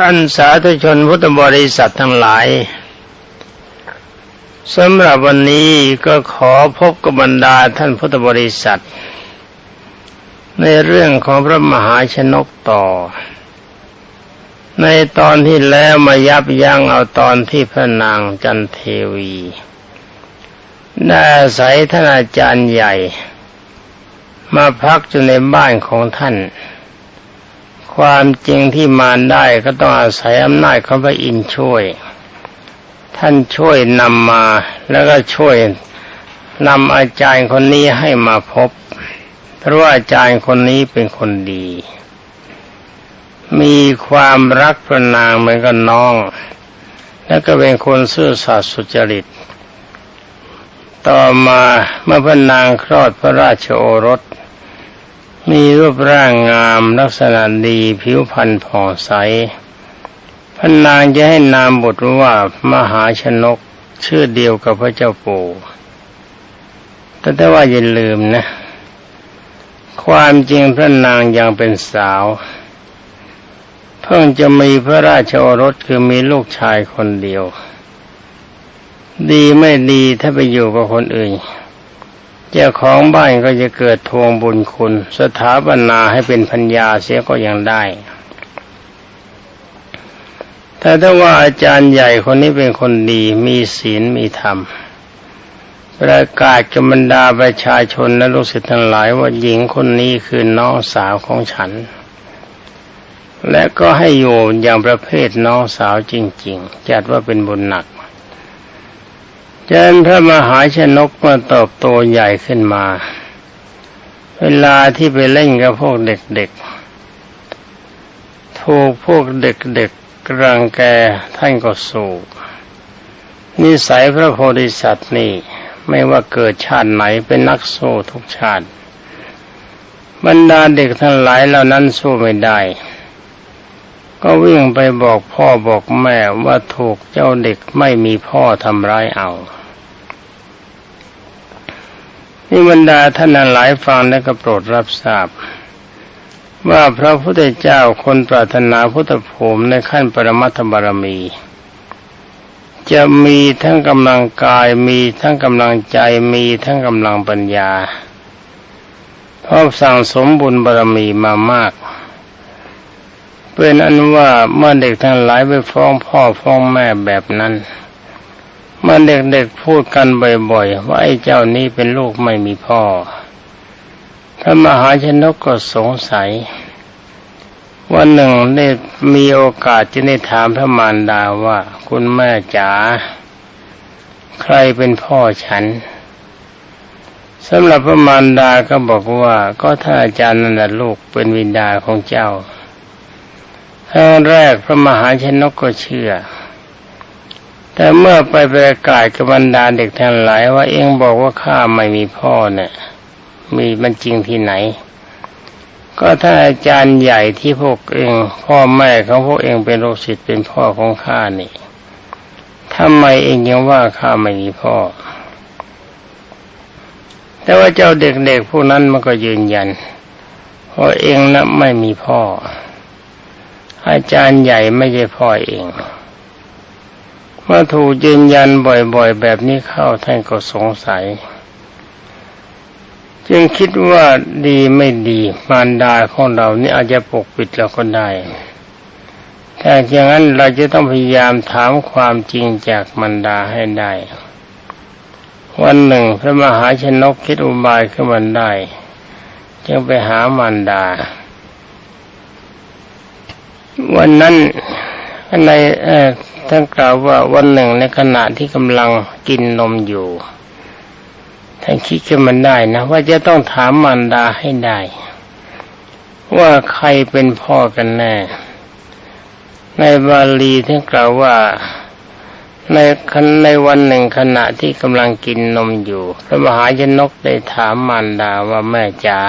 ท่านสาธุชนพุทธบริษัททั้งหลายสำหรับวันนี้ก็ขอพบกับบรรดาท่านพุทธบริษัท ในเรื่องของพระมหาชนกต่อ ในตอนที่แล้วมายับยั้งเอาตอนที่พระนางจันเทวีได้อาศัยท่านอาจารย์ใหญ่ มาพักอยู่ในบ้านของท่าน ความจริงที่มารได้ก็ต้องอาศัยอำนาจของพระอินทร์ช่วย ท่านช่วยนำมาแล้วก็ช่วยนำอาจารย์คนนี้ให้มาพบ เพราะว่าอาจารย์คนนี้เป็นคนดี มีความรักพระนางเหมือนกับน้อง แล้วก็เป็นคนซื่อสัตย์สุจริต ต่อมาเมื่อพระนางคลอดพระราชโอรส มีรูปร่างงามลักษณะดีผิวพรรณผ่องใสพระนางจะให้นามบทว่ามหาชนกชื่อเดียวกับพระเจ้าปู่แต่แต่ว่าอย่าลืมนะ ความจริงพระนางยังเป็นสาว เพิ่งจะมีพระราชโอรสคือมีลูกชายคนเดียว ดีไม่ดีถ้าไปอยู่กับคนอื่น เจ้าของบ้านก็จะเกิดทวงบุญคุณ สถาปนาให้เป็นพัญญาเสียก็ยังได้ แต่ถ้าว่าอาจารย์ใหญ่คนนี้เป็นคนดีมีศีลมีธรรม ประกาศกับบรรดาประชาชนและลูกศิษย์ทั้งหลายว่าหญิงคนนี้คือน้องสาวของฉัน และก็ให้อยู่อย่างประเภทน้องสาวจริง ๆ จัดว่าเป็นบุญหนัก จนพระมหาชนกมาตอบโตใหญ่ขึ้นมา เวลาที่ไปเล่นกับพวกเด็กๆ ถูกพวกเด็กๆรังแกท่านก็สู้นิสัยพระโพธิสัตว์นี่ไม่ว่าเกิดชาติไหนเป็นนักสู้ทุกชาติ บรรดาเด็กทั้งหลายเหล่านั้นสู้ไม่ได้ ก็วิ่งไปบอกพ่อบอกแม่ว่าถูกเจ้าเด็กไม่มีพ่อทำร้ายเอานี่บรรดาท่านหลายฟังแล้วก็โปรดรับทราบ ว่าพระพุทธเจ้าคนปรารถนาพุทธภูมิในขั้นปรมัตถบารมี จะมีทั้งกำลังกายมีทั้งกำลังใจมีทั้งกำลังปัญญาเพราะสั่งสมบุญบารมีมามาก เป็นอันว่าเมื่อเด็กทั้งหลายไปฟ้องพ่อฟ้องแม่แบบนั้นเมื่อเด็กๆพูดกันบ่อยๆว่าไอ้เจ้านี้เป็นลูกไม่มีพ่อพระมหาชนกก็สงสัย วันหนึ่งได้มีโอกาสจะได้ถามพระมารดาว่า คุณแม่จ๋าใครเป็นพ่อฉันสำหรับพระมารดาก็บอกว่าก็ท่านอาจารย์นั่นแหละลูกเป็นวินดาของเจ้า ครั้งแรกพระมหาชนกก็เชื่อ แต่เมื่อไปประกาศกับบรรดาเด็กทั้งหลายว่าเองบอกว่าข้าไม่มีพ่อเนี่ย มีมันจริงที่ไหน ก็ถ้าอาจารย์ใหญ่ที่พวกเอง พ่อแม่ของพวกเองเป็นโรคศิษย์เป็นพ่อของข้านี่ทำไมเองยังว่าข้าไม่มีพ่อ แต่ว่าเจ้าเด็กๆพวกนั้นมันก็ยืนยันว่าเองนะไม่มีพ่อ อาจารย์ใหญ่ไม่ใช่พ่อเองเมื่อถูกยืนยันบ่อยๆ แบบนี้เข้าท่านก็สงสัย จึงคิดว่าดีไม่ดีมารดาของเรานี่อาจจะปกปิดเราก็ได้แต่อย่างนั้นเราจะต้องพยายามถามความจริงจากมารดาให้ได้ วันหนึ่งพระมหาชนกคิดอุบายขึ้นมาได้ จึงไปหามารดา วันนั้นในท่านกล่าวว่าวันหนึ่งในขณะที่กำลังกินนมอยู่ท่านคิดขึ้นมันได้นะ ว่าจะต้องถามมารดาให้ได้ ว่าใครเป็นพ่อกันแน่ ในบาลีท่านกล่าวว่าในในวันหนึ่งขณะที่กำลังกินนมอยู่พระมหายนกได้ถามมารดาว่าแม่จ๋า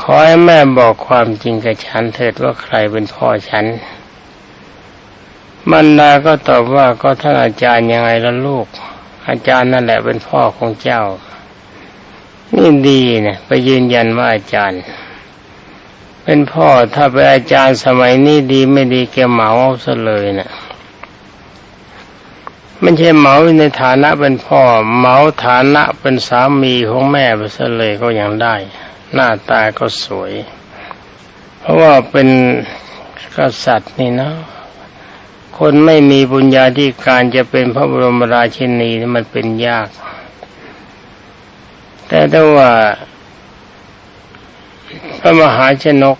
ขอให้แม่บอกความจริงกับฉันเถิดว่าใครเป็นพ่อฉันมารดาก็ตอบว่าก็ท่านอาจารย์ยังไงล่ะลูก อาจารย์นั่นแหละเป็นพ่อของเจ้า นี่ดีนะไปยืนยันว่าอาจารย์ เป็นพ่อถ้าเป็นอาจารย์สมัยนี้ดีไม่ดีแกเหมาเอาซะเลยนะ่ะไม่ใช่เหมาในฐานะเป็นพ่อเหมาฐานะเป็นสามีของแม่ไปซะเลยก็ยังได้ หน้าตาก็สวย เพราะว่าเป็นกษัตริย์นี่นะ คนไม่มีบุญญาธิการจะเป็นพระบรมราชินีนี่มันเป็นยาก แต่ถ้าว่าพระมหาชนก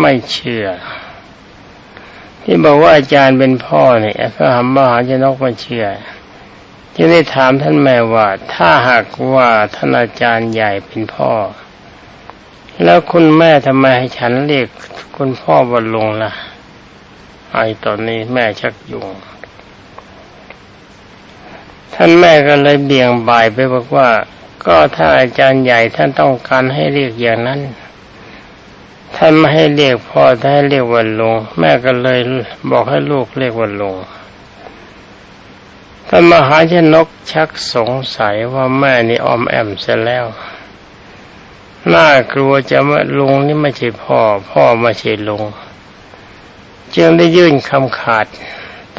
ไม่เชื่อ ที่บอกว่าอาจารย์เป็นพ่อเนี่ยพระมหาชนกไม่เชื่อจึงได้ถามท่านแม่ว่า ถ้าหากว่าท่านอาจารย์ใหญ่เป็นพ่อ แล้วคุณแม่ทำไมให้ฉันเรียกคุณพ่อบรลงล่ะ ไอตอนนี้แม่ชักยุงท่านแม่ก็เลยเบี่ยงบ่ายไปบอกว่า ก็ถ้าอาจารย์ใหญ่ท่านต้องการให้เรียกอย่างนั้น ท่านไม่ให้เรียกพ่อท่านให้เรียกวันลงแม่ก็เลยบอกให้ลูกเรียกวันลงท่านมหาชนกชักสงสัยว่าแม่นี่ออมแอมเสียแล้ว น่ากลัวจะว่าลุงนี่ไม่ใช่พ่อ พ่อไม่ใช่ลุงจึงได้ยื่นคำขาด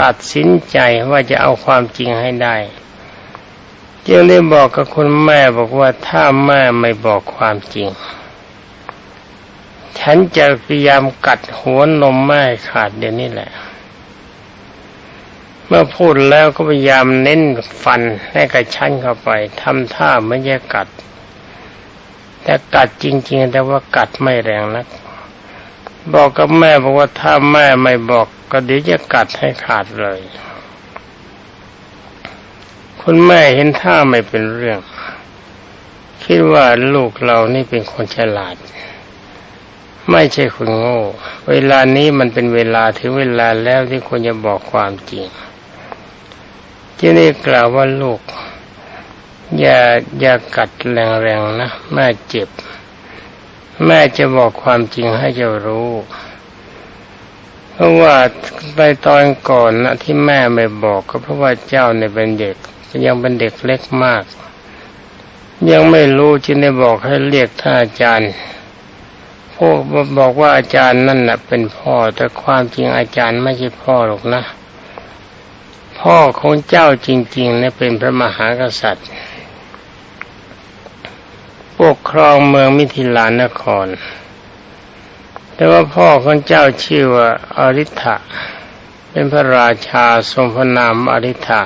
ตัดสินใจว่าจะเอาความจริงให้ได้ จึงได้บอกกับคุณแม่บอกว่าถ้าแม่ไม่บอกความจริง ฉันจะพยายามกัดหัวนมแม่ขาดเดี๋ยวนี้แหละ เมื่อพูดแล้วก็พยายามเน้นฟันให้กระชั้นเข้าไปทำท่าไม่แยกัด แต่กัดจริง ๆ แต่ว่ากัดไม่แรงนัก บอกกับแม่บอกว่าถ้าแม่ไม่บอกก็เดี๋ยวจะกัดให้ขาดเลย คุณแม่เห็นท่าไม่เป็นเรื่อง คิดว่าลูกเรานี่เป็นคนฉลาด ไม่ใช่คนโง่ เวลานี้มันเป็นเวลาถึงเวลาแล้วที่ควรจะบอกความจริงที่นี่กล่าวว่าลูก อย่าอย่ากัดแรงๆนะแม่เจ็บ แม่จะบอกความจริงให้เจ้ารู้ เพราะว่าไปตอนก่อนนะที่แม่ไม่บอกก็เพราะว่าเจ้าเนี่ยเป็นเด็ก ยังเป็นเด็กเล็กมาก ยังไม่รู้จึงได้บอกให้เรียกท่านอาจารย์พวกบอกว่าอาจารย์นั่นน่ะ เป็นพ่อแต่ความจริงอาจารย์ไม่ใช่พ่อหรอกนะ พ่อของเจ้าจริงๆเนี่ยเป็นพระมหากษัตริย์ ปกครองเมืองมิถิลานคร แต่ว่าพ่อของเจ้าชื่อว่าอริ t ะเป็นพระราชาทรงพระนามอริ t ะ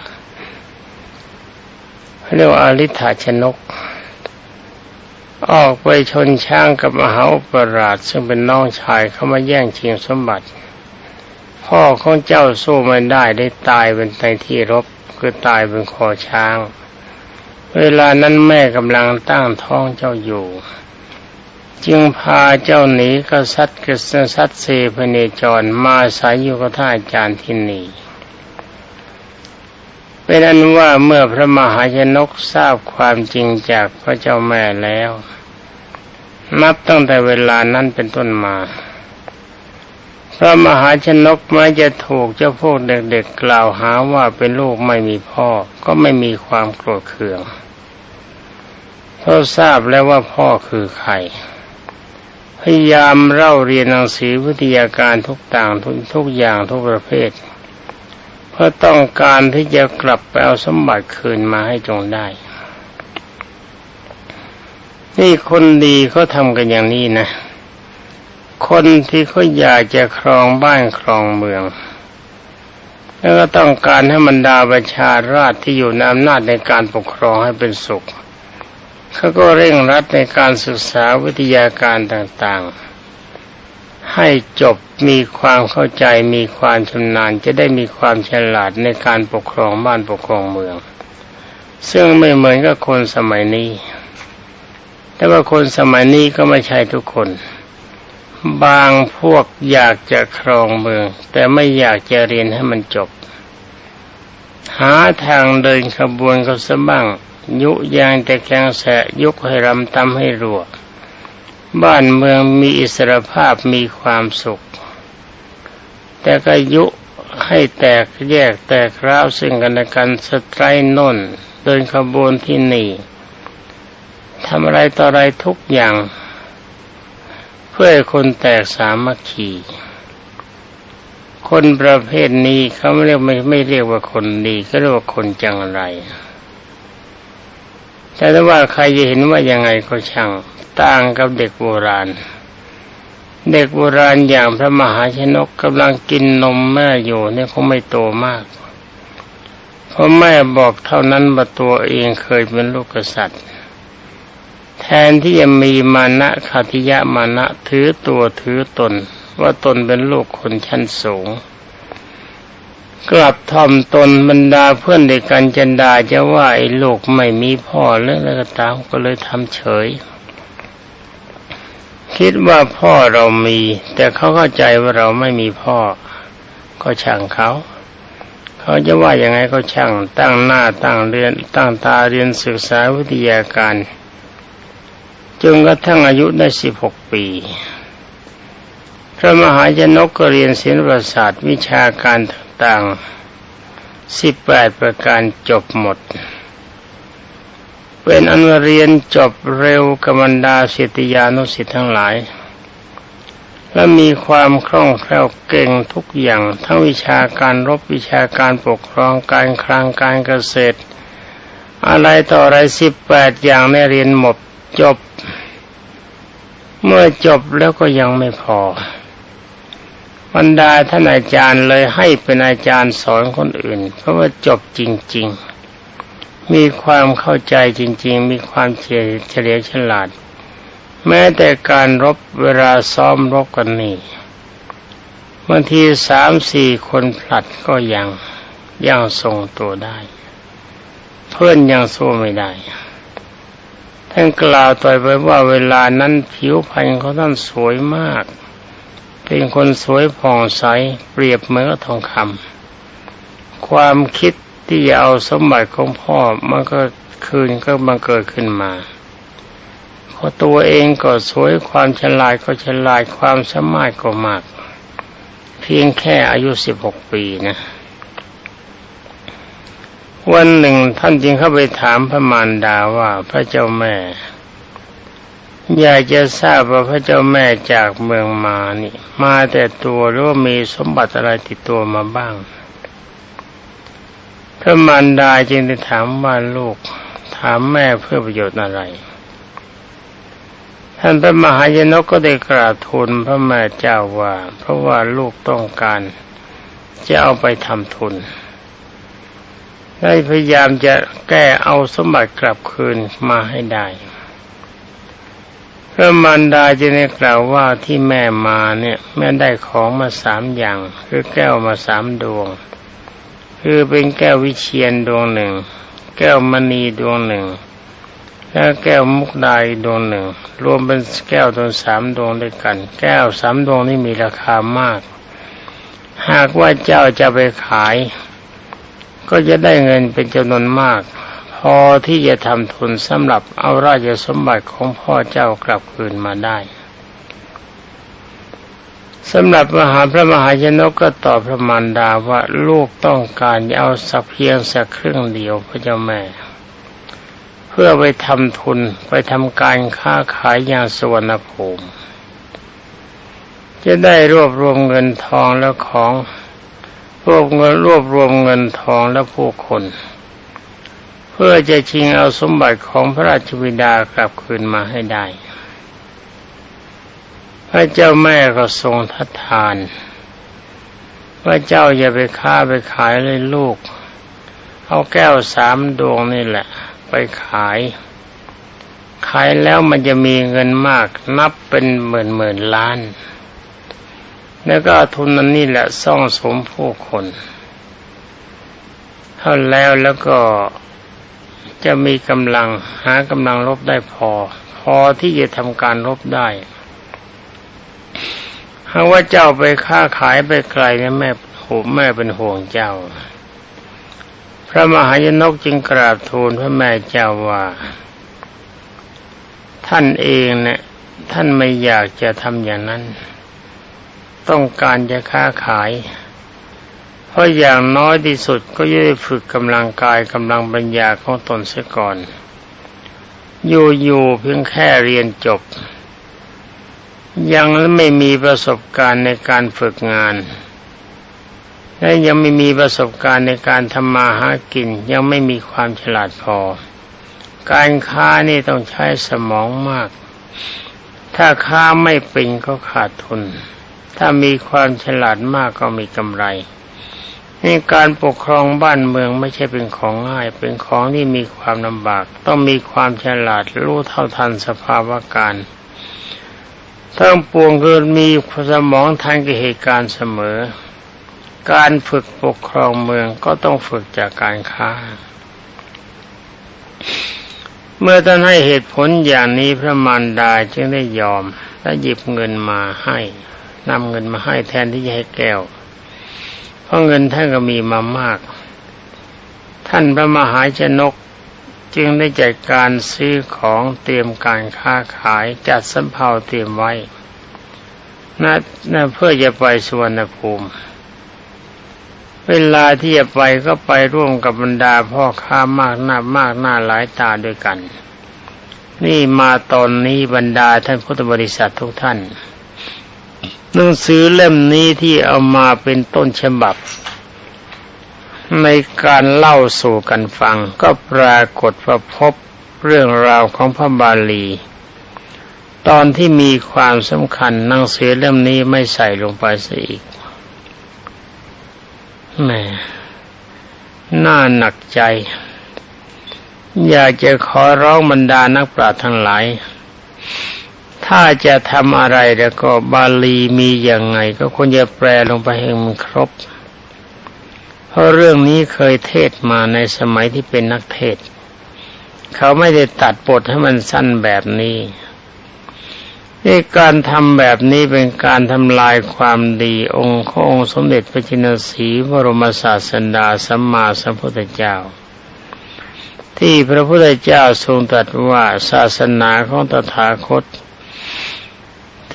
เรียกว่าอริ t ะชนก ออกไปชนช้างกับมหาอุปราช ซึ่งเป็นน้องชายเข้ามาแย่งชิงสมบัติ พ่อของเจ้าสู้ไม่ได้ได้ตายเป็นในที่รบคือตายเป็นคอช้าง เวลานั้นแม่กำลังตั้งท้องเจ้าอยู่ จึงพาเจ้าหนีกษัตริย์กษัตริย์เซพเนจรมาสายอยู่กับท่านอาจารย์ที่นี่เป็นอันว่าเมื่อพระมหาชนกทราบความจริงจากพระเจ้าแม่แล้ว นับตั้งแต่เวลานั้นเป็นต้นมา ระมหาชนกแม้จะถูกเจ้าพวกเด็กๆกล่าวหาว่าเป็นลูกไม่มีพ่อ ก็ไม่มีความโกรธเคืองเขาะทราบแล้วว่าพ่อคือใคร พยายามเล่าเรียนหนังสือวิทยาการทุกต่างทุกทุกอย่างทุกประเภท เพื่อต้องการที่จะกลับไปเอาสมบัติคืนมาให้จงได้ นี่คนดีเขาทำกันอย่างนี้นะ คนที่เขาอยากจะครองบ้านครองเมือง แล้วก็ต้องการให้มันดาประชาราชที่อยู่ในอำนาจในการปกครองให้เป็นสุขเขาก็เร่งรัดในการศึกษาวิทยาการต่างๆ ให้จบมีความเข้าใจมีความชำนาญจะได้มีความฉลาดในการปกครองบ้านปกครองเมือง ซึ่งไม่เหมือนกับคนสมัยนี้ แต่ว่าคนสมัยนี้ก็ไม่ใช่ทุกคน บางพวกอยากจะครองเมือง แต่ไม่อยากจะเรียนให้มันจบ หาทางเดินขบวนเขาซะบ้าง ยุยางแต่แกงแสยุกให้รำตำให้รัว บ้านเมืองมีอิสรภาพมีความสุข แต่ก็ยุให้แตกแยกแตกร้าวซึ่งกันและกันสไตรน่น เดินขบวนที่นี่ทำอะไรต่ออะไรทุกอย่าง พื่อคนแตกสามัคคี คนประเภทนี้เขาไม่เรียกไม่ไม่เรียกว่าคนดีก็เรียกว่าคนจังไร แต่ถ้าว่าใครจะเห็นว่ายังไงก็ช่างต่างกับเด็กโบราณ เด็กโบราณอย่างพระมหาชนกกำลังกินนมแม่อยู่เนี่ยคงไม่โตมากเพราะแม่บอกเท่านั้นว่าตัวเองเคยเป็นลูกกษัตริย์ แทนที่จะมีมานะคาติยะมานะถือตัวถือตน ว่าตนเป็นลูกคนชั้นสูง กลับทอมตนบรรดาเพื่อนเด็กกันจันดาจะว่าไอ้ลูกไม่มีพ่อเรื่องอะไรก็ตามก็เลยทำเฉย คิดว่าพ่อเรามี แต่เขาเข้าใจว่าเราไม่มีพ่อ ก็ช่างเขาเขาจะว่ายังไงก็ช่างตั้งหน้าตั้งเรียนตั้งตาเรียนศึกษาวิทยาการ จนกระทั่งอายุได้สิบหกปี พระมหาชนกก็เรียนศิลปศาสตร์วิชาการต่างๆสิบแปดประการจบหมด เป็นอันเรียนจบเร็วกบรรดาศิษยานุศิษย์ทั้งหลาย และมีความคล่องแคล่วเก่งทุกอย่างทั้งวิชาการรบวิชาการปกครองการคลังการเกษตร อะไรต่ออะไรสิบแปดอย่างในเรียนหมดจบ เมื่อจบแล้วก็ยังไม่พอบรรดาท่านอาจารย์เลยให้เป็นอาจารย์สอนคนอื่น เพราะว่าจบจริง ๆ มีความเข้าใจจริง ๆ มีความเฉลียวฉลาด แม้แต่การรบเวลาซ้อมรบกันนี่บางทีสามสี่คนผลัดก็ยังยังทรงตัวได้ เพื่อนยังสู้ไม่ได้ ท่านกล่าวต่อไปว่าเวลานั้นผิวพรรณเขาท่านสวยมาก เป็นคนสวยผ่องใสเปรียบเหมือนทองคำความคิดที่จะเอาสมบัติของพ่อมันก็คืนก็บังเกิดขึ้นมาพอตัวเองก็สวยความฉลาดก็ฉลาดความสามารถก็มาก เพียงแค่อายุสิบหกปีนะ วันหนึ่งท่านจึงเข้าไปถามพระมารดาว่าพระเจ้าแม่ อยากจะทราบว่าพระเจ้าแม่จากเมืองมานี่ มาแต่ตัวหรือว่ามีสมบัติอะไรติดตัวมาบ้าง พระมารดาจึงได้ถามว่าลูก ถามแม่เพื่อประโยชน์อะไร ท่านพระมหายนกก็ได้กราบทูลพระแม่เจ้าว่า เพราะว่าลูกต้องการจะเอาไปทำทุน ได้พยายามจะแก้เอาสมบัติกลับคืนมาให้ได้พระมารดาจะได้กล่าวว่าที่แม่มาเนี่ย แม่ได้ของมาสามอย่าง คือแก้วมาสามดวง คือเป็นแก้ววิเชียนดวงหนึ่ง แก้วมณีดวงหนึ่ง และแก้วมุกดาดวงหนึ่ง รวมเป็นแก้วตัวสามดวงด้วยกัน แก้วสามดวงนี้มีราคามาก หากว่าเจ้าจะไปขาย ก็จะได้เงินเป็นจำนวนมาก พอที่จะทำทุนสำหรับเอาราชสมบัติของพ่อเจ้ากลับคืนมาได้สำหรับมหาพระมหาชนกก็ตอบพระมารดาว่าลูกต้องการจะเอาสักเพียงสักครึ่งเดียวพระเจ้าแม่ เพื่อไปทำทุนไปทำการค้าขายอย่างสวนภูมิจะได้รวบรวมเงินทองและของ รวบเงินรวบรวมเงินทองและผู้คน เพื่อจะชิงเอาสมบัติของพระราชวิดากลับคืนมาให้ได้ พระเจ้าแม่ก็ทรงทัดทานว่าเจ้าอย่าไปค้าไปขายเลยลูก เอาแก้วสามดวงนี่แหละ ไปขาย ขายแล้วมันจะมีเงินมากนับเป็นหมื่นหมื่นล้าน แล้วก็ทุนนั้นนี่แหละซ่องสมผู้คนเท่าแล้วแล้วก็จะมีกำลังหากำลังรบได้พอ พอที่จะทำการรบได้หากว่าเจ้าไปค้าขายไปไกลเนี่ยแม่โหแม่เป็นห่วงเจ้า พระมหายนกจึงกราบทูลพระแม่เจ้าว่า ท่านเองเนี่ยท่านไม่อยากจะทำอย่างนั้น ต้องการจะค้าขาย เพราะอย่างน้อยที่สุดก็ย่ได้ฝึกกำลังกายกำลังปัญญาของตนเสียก่อน อยู่ๆเพียงแค่เรียนจบ ยังไม่มีประสบการณ์ในการฝึกงานและยังไม่มีประสบการณ์ในการทำมาหากิน ยังไม่มีความฉลาดพอ การค้านี่ต้องใช้สมองมาก ถ้าค้าไม่เป็นก็ขาดทุน ถ้ามีความฉลาดมากก็มีกำไรนี่การปกครองบ้านเมืองไม่ใช่เป็นของง่าย เป็นของที่มีความลำบาก ต้องมีความฉลาดรู้เท่าทันสภาวะการทั้งปวงคือมีสมองทันกับเหตุการณ์เสมอ การฝึกปกครองเมืองก็ต้องฝึกจากการค้า เมื่อท่านให้เหตุผลอย่างนี้พระมารดาจึงได้ยอมและหยิบเงินมาให้ นำเงินมาให้แทนที่จะให้แก้ว เพราะเงินท่านก็มีมามาก ท่านพระมหาชนกจึงได้จัดการซื้อของเตรียมการค้าขายจัดสำเภาเตรียมไว้นะนะเพื่อจะไปสวนภูมิ เวลาที่จะไปก็ไปร่วมกับบรรดาพ่อค้ามากหน้ามากหน้าหลายตาด้วยกัน นี่มาตอนนี้บรรดาท่านพุทธบริษัททุกท่าน หนังสือเล่มนี้ที่เอามาเป็นต้นฉบับ ในการเล่าสู่กันฟัง ก็ปรากฏว่าพบเรื่องราวของพระบาลี ตอนที่มีความสำคัญหนังสือเล่มนี้ไม่ใส่ลงไปซะอีกแม่น่าหนักใจ อยากจะขอร้องบรรดานักปราชญ์ทั้งหลาย ถ้าจะทำอะไรแล้วก็บาลีมีอย่างไง ก็ควรจะแปลลงไปให้มันครบ เพราะเรื่องนี้เคยเทศมาในสมัยที่เป็นนักเทศ เขาไม่ได้ตัดบทให้มันสั้นแบบนี้นี่การทำแบบนี้เป็นการทำลายความดีองค์ขององค์สมเด็จพระจินสีบรมศาสดาสัมมาสัมพุทธเจ้า ที่พระพุทธเจ้าทรงตรัสว่าศาสนาของตถาคต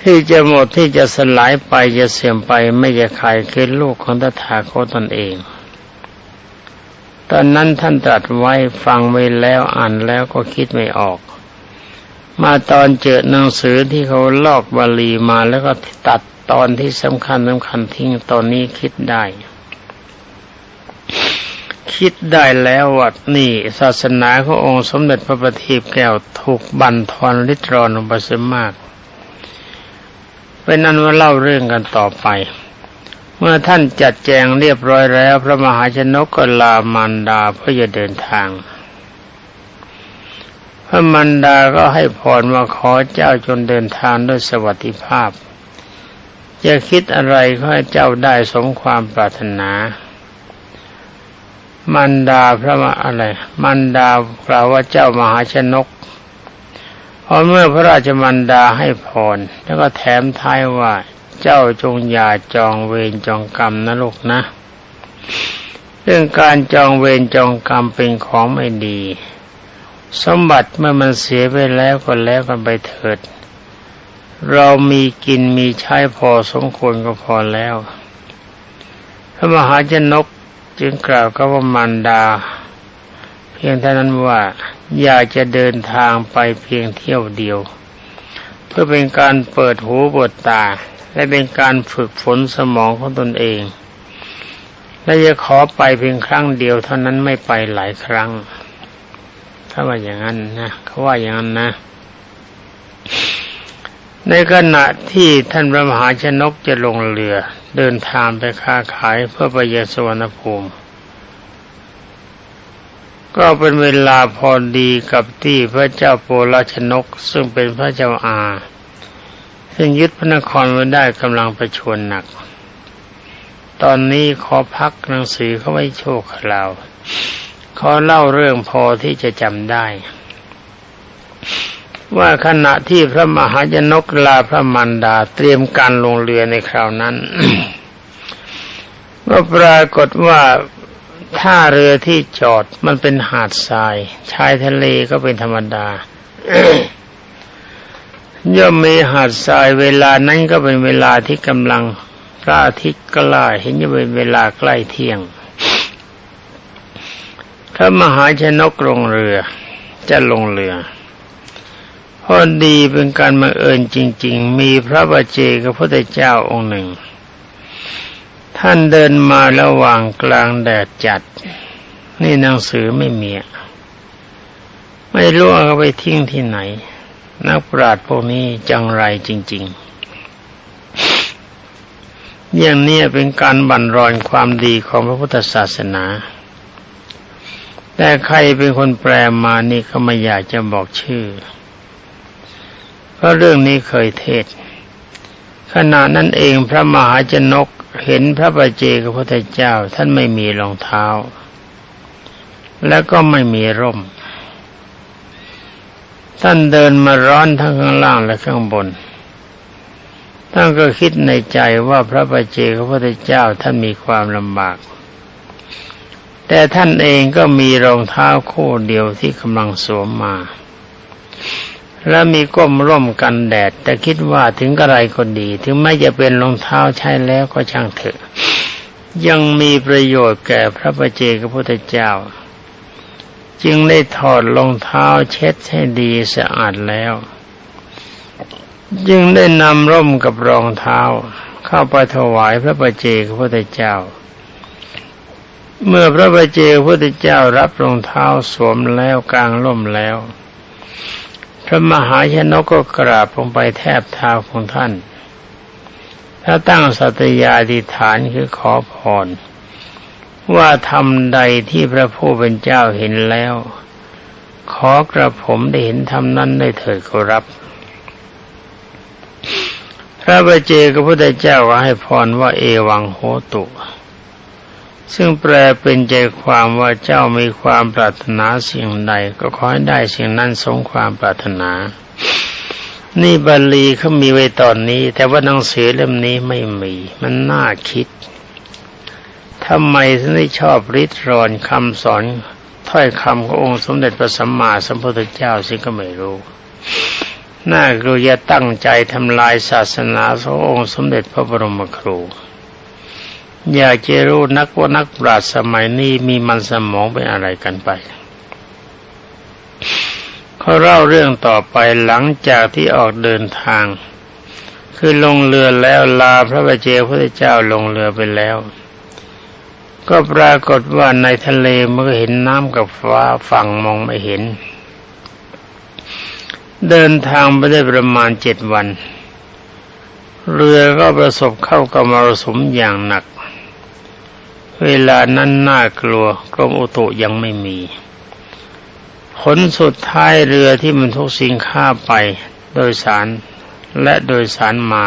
ที่จะหมดที่จะสลายไปจะเสื่อมไปไม่จะใครคือลูกของตถาคตตนเอง ตอนนั้นท่านตรัสไว้ฟังไว้แล้วอ่านแล้วก็คิดไม่ออก มาตอนเจอหนังสือที่เขาลอกบาลีมาแล้วก็ตัดตอนที่สำคัญสำคัญทิ้งตอนนี้คิดได้ คิดได้แล้วว่านี่ศาสนาขององค์สมเด็จพระบัณฑิตแก้วถูกบั่นทอนริตรอนลงไปเสียมาก เป็นนั้นว่าเล่าเรื่องกันต่อไป เมื่อท่านจัดแจงเรียบร้อยแล้ว พระมหาชนกก็ลามารดาเพื่อจะเดินทาง พระมารดาก็ให้พรมาขอเจ้าจนเดินทางด้วยสวัสดิภาพ จะคิดอะไรก็ให้เจ้าได้สมความปรารถนามันดาพระมาอะไรมันดากล่าวว่าเจ้ามหาชนก พอเมื่อพระราชมันดาให้พร แล้วก็แถมท้ายว่า เจ้าจงอย่าจองเวรจองกรรมนะลูกนะ เรื่องการจองเวรจองกรรมเป็นของไม่ดี สมบัติเมื่อมันเสียไปแล้วก็แล้วกันไปเถิด เรามีกินมีใช้พอสมควรก็พอแล้ว พระมหาชนกจึงกล่าวกับมันดา เพียงเท่านั้นว่า อยากจะเดินทางไปเพียงเที่ยวเดียว เพื่อเป็นการเปิดหูเปิดตา และเป็นการฝึกฝนสมองของตนเอง และจะขอไปเพียงครั้งเดียวเท่านั้นไม่ไปหลายครั้ง ถ้าว่าอย่างนั้นนะเขาว่าอย่างนั้นนะ ในขณะที่ท่านพระมหาชนกจะลงเรือ เดินทางไปค้าขายเพื่อไปยังสวรรภูมิ ก็เป็นเวลาพอดีกับที่พระเจ้าโปลชนก ซึ่งเป็นพระเจ้าอา ซึ่งยึดพระนครไว้ได้กำลังประชวนหนัก ตอนนี้ขอพักหนังสือเขาไว้โชคเราขอเล่าเรื่องพอที่จะจำได้ ว่าขณะที่พระมหายนกลาพระมันดาเตรียมการลงเรือในคราวนั้น ก็ปรากฏว่า ท่าเรือที่จอดมันเป็นหาดทราย ชายทะเลก็เป็นธรรมดาย่อมมีหาดทรายเวลานั้นก็เป็นเวลาที่กำลังพระอาทิตย์กล้าเห็นจะเป็นเวลาใกล้เที่ยงพระมหาชนกลงเรือ จะลงเรือพอดีเป็นการบังเอิญจริง ๆ มีพระบาเจกับพระเจ้าองค์หนึ่ง ท่านเดินมาระหว่างกลางแดดจัด นี่หนังสือไม่มีไม่รู้เอาไปทิ้งที่ไหน นักปราชญ์พวกนี้จังไรจริง ๆ อย่างนี้เป็นการบั่นรอนความดีของพระพุทธศาสนา แต่ใครเป็นคนแปลมานี่ก็ไม่อยากจะบอกชื่อ เพราะเรื่องนี้เคยเทศขณะนั้นเองพระมหาชนก เห็นพระบาเจกับพระเจ้า ท่านไม่มีรองเท้า แล้วก็ไม่มีร่ม ท่านเดินมาร้อนทั้งข้างล่างและข้างบน ท่านก็คิดในใจว่าพระบาเจกับพระเจ้าท่านมีความลำบาก แต่ท่านเองก็มีรองเท้าคู่เดียวที่กำลังสวมมา และมีก้มร่มกันแดด แต่คิดว่าถึงกระไรก็ดี ถึงไม่จะเป็นรองเท้าใช้แล้วก็ช่างเถอะ ยังมีประโยชน์แก่พระประเจกพุทธเจ้า จึงได้ถอดรองเท้าเช็ดให้ดีสะอาดแล้ว จึงได้นำร่มกับรองเท้า เข้าไปถวายพระประเจกพุทธเจ้า เมื่อพระประเจกพุทธเจ้ารับรองเท้าสวมแล้วกลางร่มแล้ว พระมหาชนกก็กราบลงไปแทบเท้าของท่าน ถ้าตั้งสัตยาธิฐานคือขอพร ว่าทำใดที่พระผู้เป็นเจ้าเห็นแล้ว ขอกระผมได้เห็นทำนั้นได้เถิดขอรับ พระบเจกับพระเจ้าก็ให้พรว่าเอวังโหตุ ซึ่งแปลเป็นใจความว่าเจ้ามีความปรารถนาสิ่งใด ก็ขอให้ได้สิ่งนั้นสมความปรารถนา นี่บาลีเขามีไว้ตอนนี้ แต่ว่าหนังสือเล่มนี้ไม่มี มันน่าคิดทำไมถึงได้ชอบริดรอนคำสอนถ้อยคำขององค์สมเด็จพระสัมมาสัมพุทธเจ้าซึ่งก็ไม่รู้น่ากลัวจะตั้งใจทำลายศาสนาขององค์สมเด็จพระบรมครู อยากจะรู้นักว่านักปราชญ์สมัยนี้มีมันสมองเป็นอะไรกันไปเขาเล่าเรื่องต่อไปหลังจากที่ออกเดินทาง คือลงเรือแล้วลาพระบาเจพระเจ้าลงเรือไปแล้ว ก็ปรากฏว่าในทะเลมันก็เห็นน้ำกับฟ้าฝั่งมองไม่เห็น เดินทางไปได้ประมาณเจ็ดวัน เรือก็ประสบเข้ากับมรสุมอย่างหนัก เวลานั้นน่ากลัวกรมอุตุยังไม่มี ผลสุดท้ายเรือที่มันทุกสิ่งข้าไปโดยสารและโดยสารมา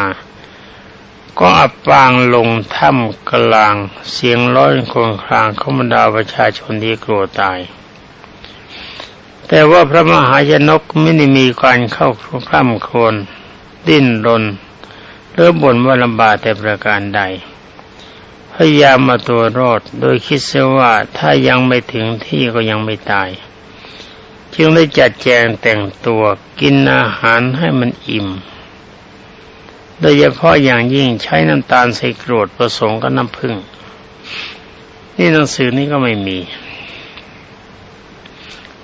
ก็อับปางลงถ้ำกลาง เสียงร้อยคงครางขบรรดาประชาชนที่กลัวตาย แต่ว่าพระมหายนกไม่ได้มีการเข้าคร่ำโคลนดิ้นรนหรือบ่นว่าลำบากแต่ประการใด พยายามมาตัวรอด โดยคิดเสียว่าถ้ายังไม่ถึงที่ก็ยังไม่ตาย จึงได้จัดแจงแต่งตัวกินอาหารให้มันอิ่ม โดยเฉพาะอย่างยิ่งใช้น้ำตาลใส่กรวดผสมกับน้ำผึ้งนี่หนังสือนี้ก็ไม่มี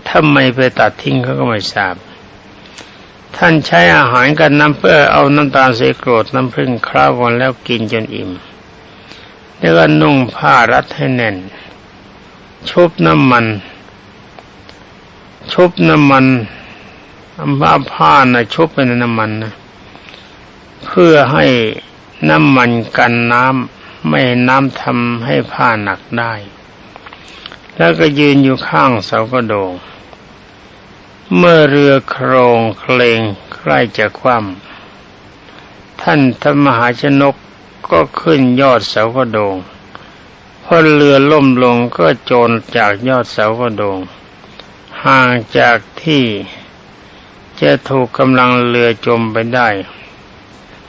ทำไมไปตัดทิ้งเขาก็ไม่ทราบ ท่านใช้อาหารกับน้ำเพื่อเอาน้ำตาลใส่กรวดน้ำผึ้งคราวกันแล้วกินจนอิ่ม แล้วก็นุ่งผ้ารัดให้แน่น ชุบน้ำมัน ชุบน้ำมันผ้าผ้านะชุบเป็นน้ำมันนะเพื่อให้น้ำมันกันน้ำไม่น้ำทำให้ผ้าหนักได้ แล้วก็ยืนอยู่ข้างเสากระโดง เมื่อเรือโครงเคลงใกล้จะคว่ำท่านธรรมหาชนก ก็ขึ้นยอดเสากระโดงพอเรือล่มลงก็โจรจากยอดเสากระโดง ห่างจากที่จะถูกกำลังเรือจมไปได้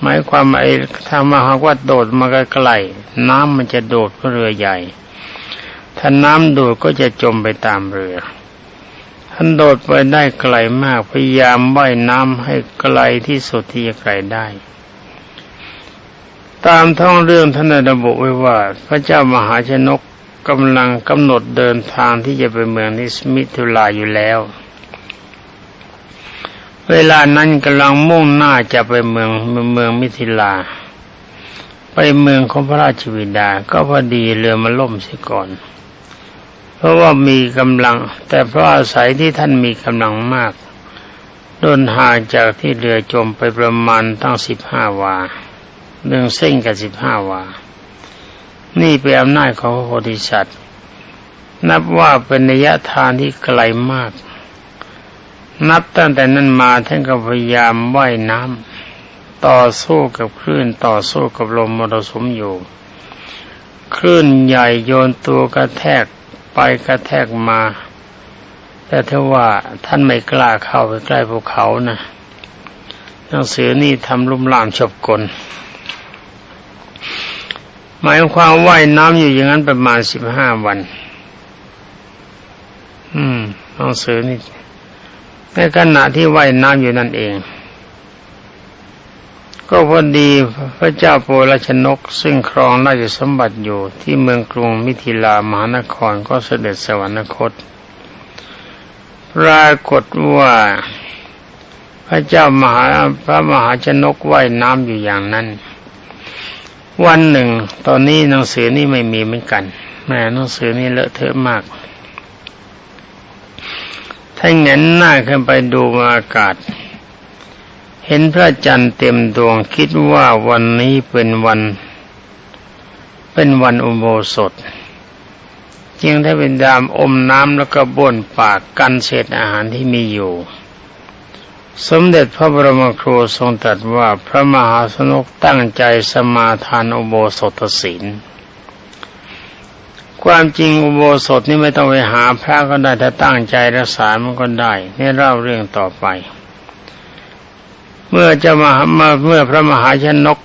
หมายความไอ้ถ้ามาหากว่าโดดมาใกล้ๆน้ำมันจะโดดเพราะเรือใหญ่ ถ้าน้ำโดดก็จะจมไปตามเรือท่านโดดไปได้ไกลมากพยายามว่ายน้ำให้ไกลที่สุดที่จะไกลได้ ตามท้องเรื่องท่านระบุไว้ว่า พระเจ้ามหาชนกกำลังกำหนดเดินทางที่จะไปเมืองนิสมิทุลาอยู่แล้ว เวลานั้นกำลังมุ่งหน้าจะไปเมืองเมืองมิถิลา ไปเมืองของพระราชวิดา ก็พอดีเรือมาล่มเสียก่อน เพราะว่ามีกำลัง แต่เพราะอาศัยที่ท่านมีกำลังมากโดนห่างจากที่เรือจมไปประมาณตั้งสิบห้าวาเรื่งเส้นกับสิบห้าวา นี่เป็นอำนาจของโพธิสัตว์ นับว่าเป็นนิยทานที่ไกลมาก นับตั้งแต่นั้นมาท่านก็พยายามว่ายน้ำต่อสู้กับคลื่นต่อสู้กับลมมรสุมอยู่ คลื่นใหญ่โยนตัวกระแทกไปกระแทกมา แต่ถ้าว่าท่านไม่กล้าเข้าไปใกล้ภูเขานะหนังสือนี่ทำลุ่มล่ามฉบกล หมายความว่ายน้ำอยู่อย่างนั้นประมาณสิบห้าวัน อืมหนังสือนี่ในขณะที่ว่ายน้ำอยู่นั่นเอง ก็พอดีพระเจ้าโปรชนก ซึ่งครองราชสมบัติอยู่ที่เมืองกรุงมิถิลามหานครก็เสด็จสวรรคต ปรากฏว่าพระเจ้ามหาพระมหาชนกว่ายน้ำอยู่อย่างนั้น วันหนึ่ง ตอนนี้หนังสือนี่ไม่มีเหมือนกันแม่หนังสือนี่เลอะเทอะมาก ถ้าเงนหน้าขึ้นไปดูอากาศ เห็นพระจันทร์เต็มดวงคิดว่าวันนี้เป็นวัน เป็นวันอุโบสถจึงได้เป็นดามอมน้ำแล้วก็บ่นปากกันเศษอาหารที่มีอยู่ สมเด็จพระบรมครูทรงตรัสว่าพระมหาสนุกตั้งใจสมาทานอุโบสถศีล ความจริงอุโบสถนี่ไม่ต้องไปหาพระก็ได้ถ้าตั้งใจรักษามันก็ได้นี่เล่าเรื่องต่อไป เมื่อจะมามาเมื่อพระมหาชนก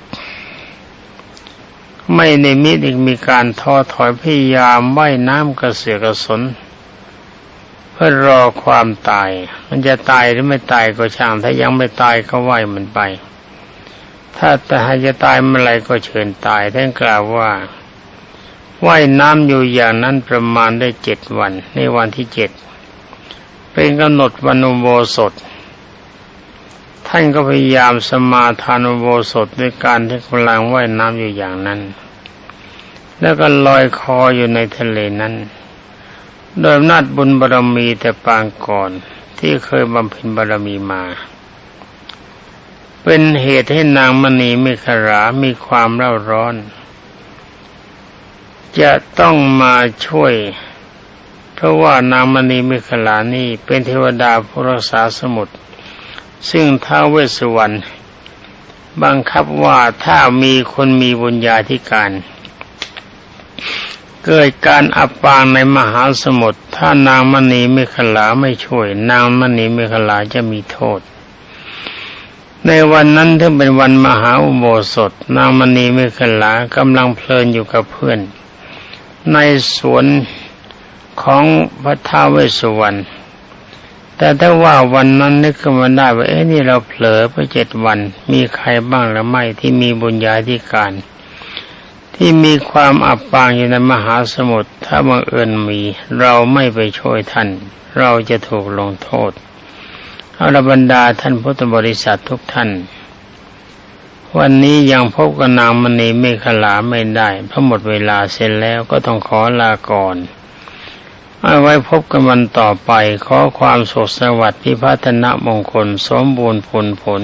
ไม่ในมิตรอีกมีการท้อถอยพยายามว่ายน้ำกระเสือกกระสน พื่อรอความตาย มันจะตายหรือไม่ตายก็ช่าง ถ้ายังไม่ตายก็ว่ายมันไป ถ้าแต่หาจะตายเมื่อไรก็เชิญตายท่านกล่าวว่าว่ายน้ำอยู่อย่างนั้นประมาณได้เจ็ดวัน ในวันที่เจ็ดเป็นกำหนดวันอุโบสถ ท่านก็พยายามสมาทานอุโบสถด้วยการที่กำลังว่ายน้ำอยู่อย่างนั้น แล้วก็ลอยคออยู่ในทะเลนั้น โดยอำนาจบุญบารมีแต่ปางก่อนที่เคยบำเพ็ญบารมีมา เป็นเหตุให้นางมณีมิขรา มีความเร่าร้อน จะต้องมาช่วย เพราะว่านางมณีมิขลานี่เป็นเทวดาผู้รักษาสมุทรซึ่งท้าวเวสสุวรรณบังคับว่าถ้ามีคนมีบุญญาธิการ เกิดการอับปางในมหาสมุทรถ้านางมณีมิขลาไม่ช่วย นางมณีมิขลาจะมีโทษ ในวันนั้นถึงเป็นวันมหาอุโบสถ นางมณีมิขลากำลังเพลินอยู่กับเพื่อน ในสวนของพระท้าวเวสสุวรรณแต่ถ้าว่าวันนั้นนึกขึ้นมาได้ว่าเอ๊ะนี่เราเผลอไปเจ็ดวัน มีใครบ้างหรือไม่ที่มีบุญญาธิการ ที่มีความอับปางอยู่ในมหาสมุทรถ้าบังเอิญมี เราไม่ไปช่วยท่าน เราจะถูกลงโทษเอาละบรรดาท่านพุทธบริษัททุกท่าน วันนี้ยังพบกับนางมณีเมฆลาไม่ได้เพราะหมดเวลาเสร็จแล้วก็ต้องขอลาก่อนเอาไว้พบกันวันต่อไปขอความสุขสวัสดิ์พิพัฒนมงคลสมบูรณ์ผลผล